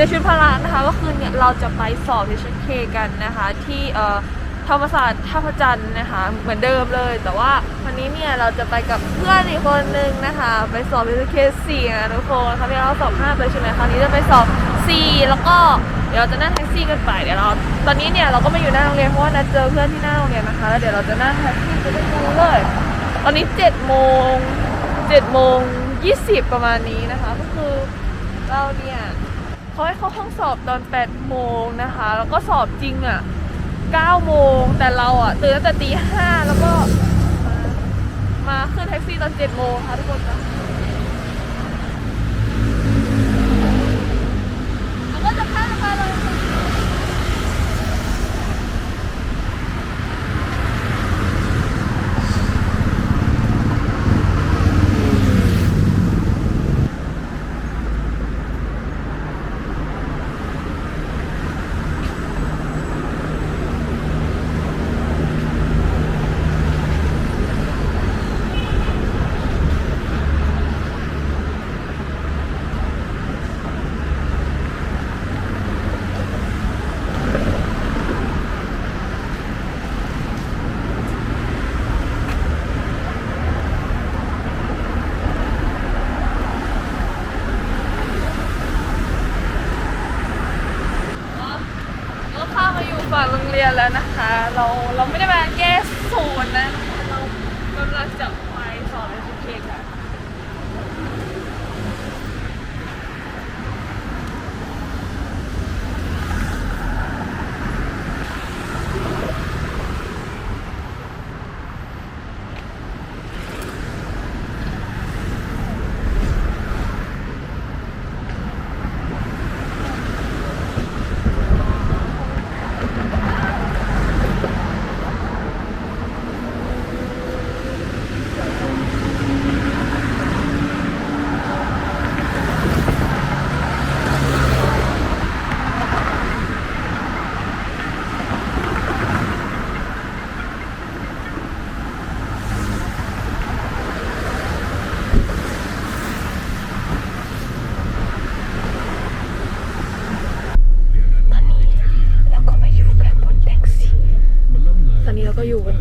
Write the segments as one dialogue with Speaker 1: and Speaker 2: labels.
Speaker 1: ในชุดพละนะคะก็คือเนี่ยเราจะไปสอบ HK กันนะคะที่เอ่อธรรมศาสตร์ท่าพระจันทร์นะคะเหมือนเดิมเลย แต่ว่าวันนี้เนี่ยเราจะไปกับเพื่อนอีกคนนึงนะคะ ไปสอบ HK 4นะทุกคนครั้งที่เราสอบ5ไปใช่ไหมครั้งนี้จะไปสอบ4แล้วก็เดี๋ยวเราจะนั่งแท็กซี่กันไปเดี๋ยวเราตอนนี้เนี่ยเราก็ไม่อยู่หน้าโรงเรียนเพราะว่านัดเจอเพื่อนที่หน้าโรงเรียนนะคะแล้วเดี๋ยวเราจะนั่งแท็กซี่ไปที่นู้นเลย ตอนนี้7โมง7โมง20ประมาณนี้นะคะ ก็คือเราเนี่ย เขาให้เข้าห้องสอบตอน8โมงนะคะ แล้วก็สอบจริงอะ9โมงแต่เราอะตื่นตั้งแต่ตีห้าแล้วก็มาขึ้นแท็กซี่ตอน7โมงค่ะทุกคนคะ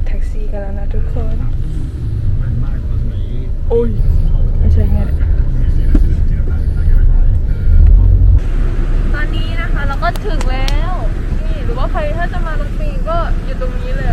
Speaker 1: แท็กซี่กันแล้วนะทุกคน โอ้ยไม่ใช่ไงตอนนี้นะคะเราก็ถึงแล้ว นี่หรือว่าใครถ้าจะมารถเมล์ก็อยู่ตรงนี้เลย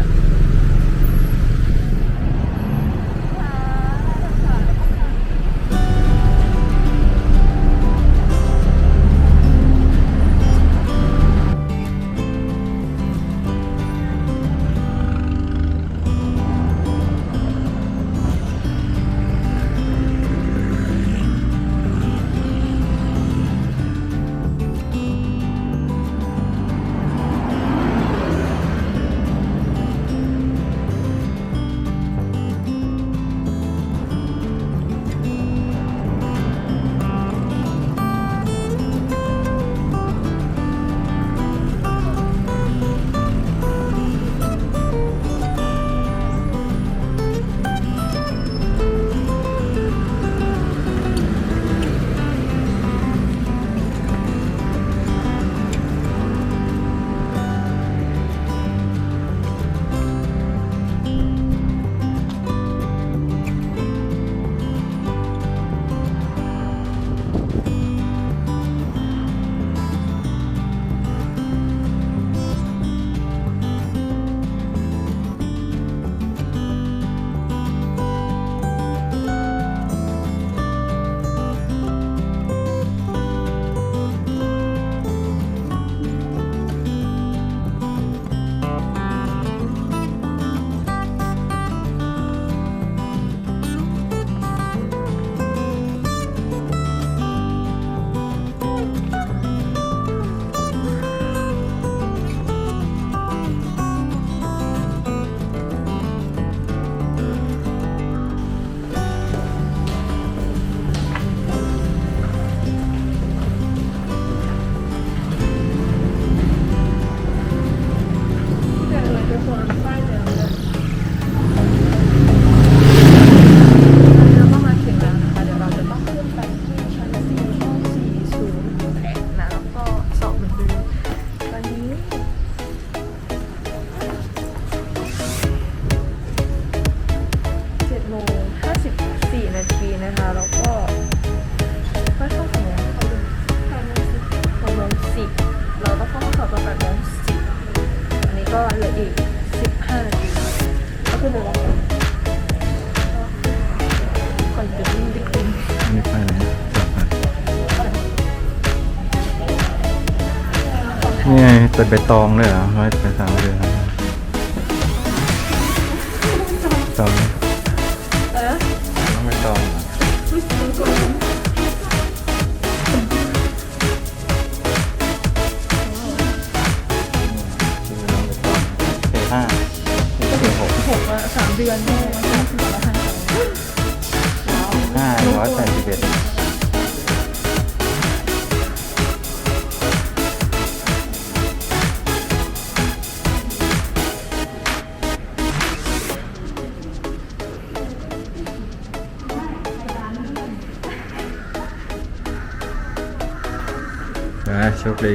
Speaker 1: on Friday.
Speaker 2: นี่ไงเป็นใบตองเลยเหรอไม่เป็นสามเดือนตอง
Speaker 1: เออ
Speaker 2: ต้องใบตองเหรอคือน้องใบตองเคห้าเคหก
Speaker 1: หกอะสามเดือนแม่มสิบละ
Speaker 2: ห้าร้อยแปดสิบเอ็ด นะโชคดี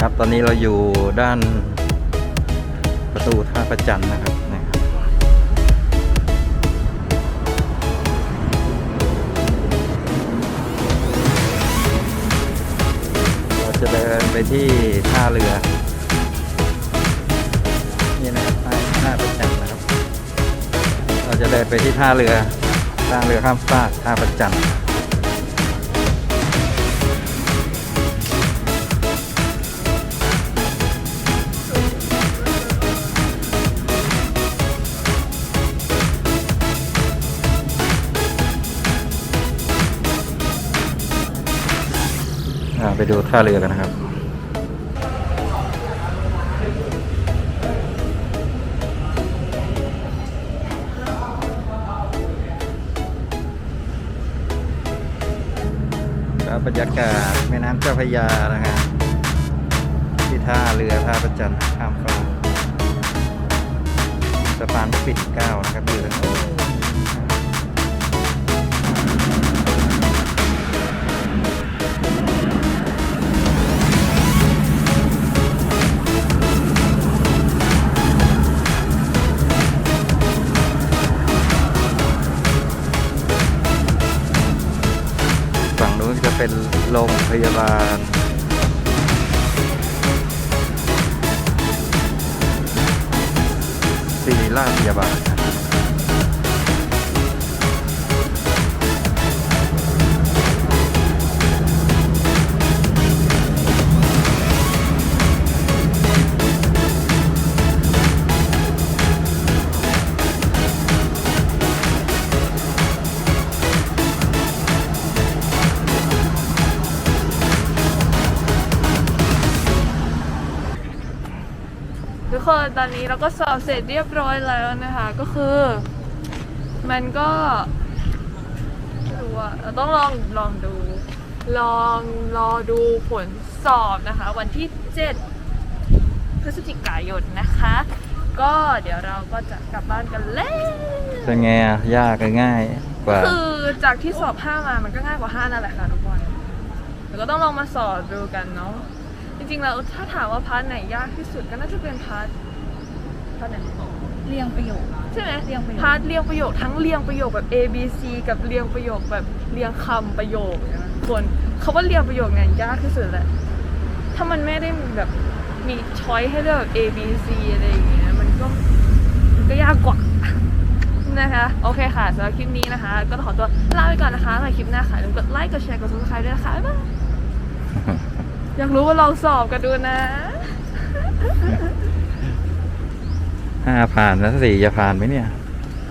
Speaker 2: ครับตอนนี้เราอยู่ด้านประตูท่าประจันนะครับนะครับเราจะเดินไปที่ท่าเรือ ดินไปที่ท่าเรือท่าเรือข้ามฟากท่าประจันต์อ่าไปดูท่าเรือกันนะครับ บรรยากาศแม่น้ำเจ้าพระยานะฮะที่ท่าเรือท่าประจันข้ามฟ้ากสะพานปิ่นเก้านะครับอยู่ตรงนู้น เป็นโรงพยาบาลศิริราชพยาบาล ครับ
Speaker 1: ทุกคนตอนนี้เราก็สอบเสร็จเรียบร้อยแล้วนะคะ ก็คือ มันก็ไม่รู้อะเราต้องลองลองดู ลองรอดูผลสอบนะคะ วันที่ 7 พฤศจิกายนนะคะ ก็เดี๋ยวเราก็จะกลับบ้านกันแล้ว
Speaker 2: เป็นไงอะยากหรือง่ายกว่า
Speaker 1: คือจากที่สอบ 5 มามันก็ง่ายกว่า 5 นั่นแหละค่ะทุกคนแต่ก็ต้องลองมาสอบดูกันเนาะจ ริงๆแล้วถ้าถามว่าพาร์ทไหนยากที่สุดก็น่าจะเป็นพาร์ทพาร์ทไหน
Speaker 3: เรียงประโยค
Speaker 1: ใช่ไหม
Speaker 3: เรียงประโยค
Speaker 1: พาร์ทเรียงประโยคทั้งเรียงประโยคแบบ A B C กับเรียงประโยคแบบเรียงคำประโยคเนี่ยนะส่วนเขาว่าเรียงประโยคเนี่ยยากที่สุดแหละถ้ามันไม่ได้แบบมีช้อยให้เลือกแบบ A B C อะไรอย่างเงี้ยมันก็มันก็ยากกว่านะคะโอเคค่ะสำหรับคลิปนี้นะคะ ก็ต้องขอตัวลาไปก่อนนะคะในคลิปหน้าค่ะอย่าลืมกดไลค์กดแชร์กด subscribe ด้วยนะคะบ๊ายบาย อยากรู้ว่าลองสอบกันดูนะ
Speaker 2: ห้าผ่านแล้วสี่จะผ่านไหมเนี่ย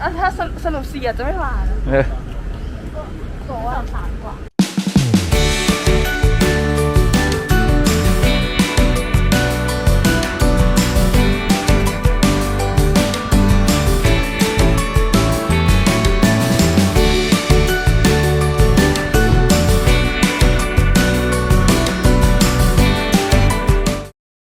Speaker 1: อะถ้าสรุปสรุปเสียจะไม่ผ่าน
Speaker 2: เออ
Speaker 3: บอกว่าสามกว่า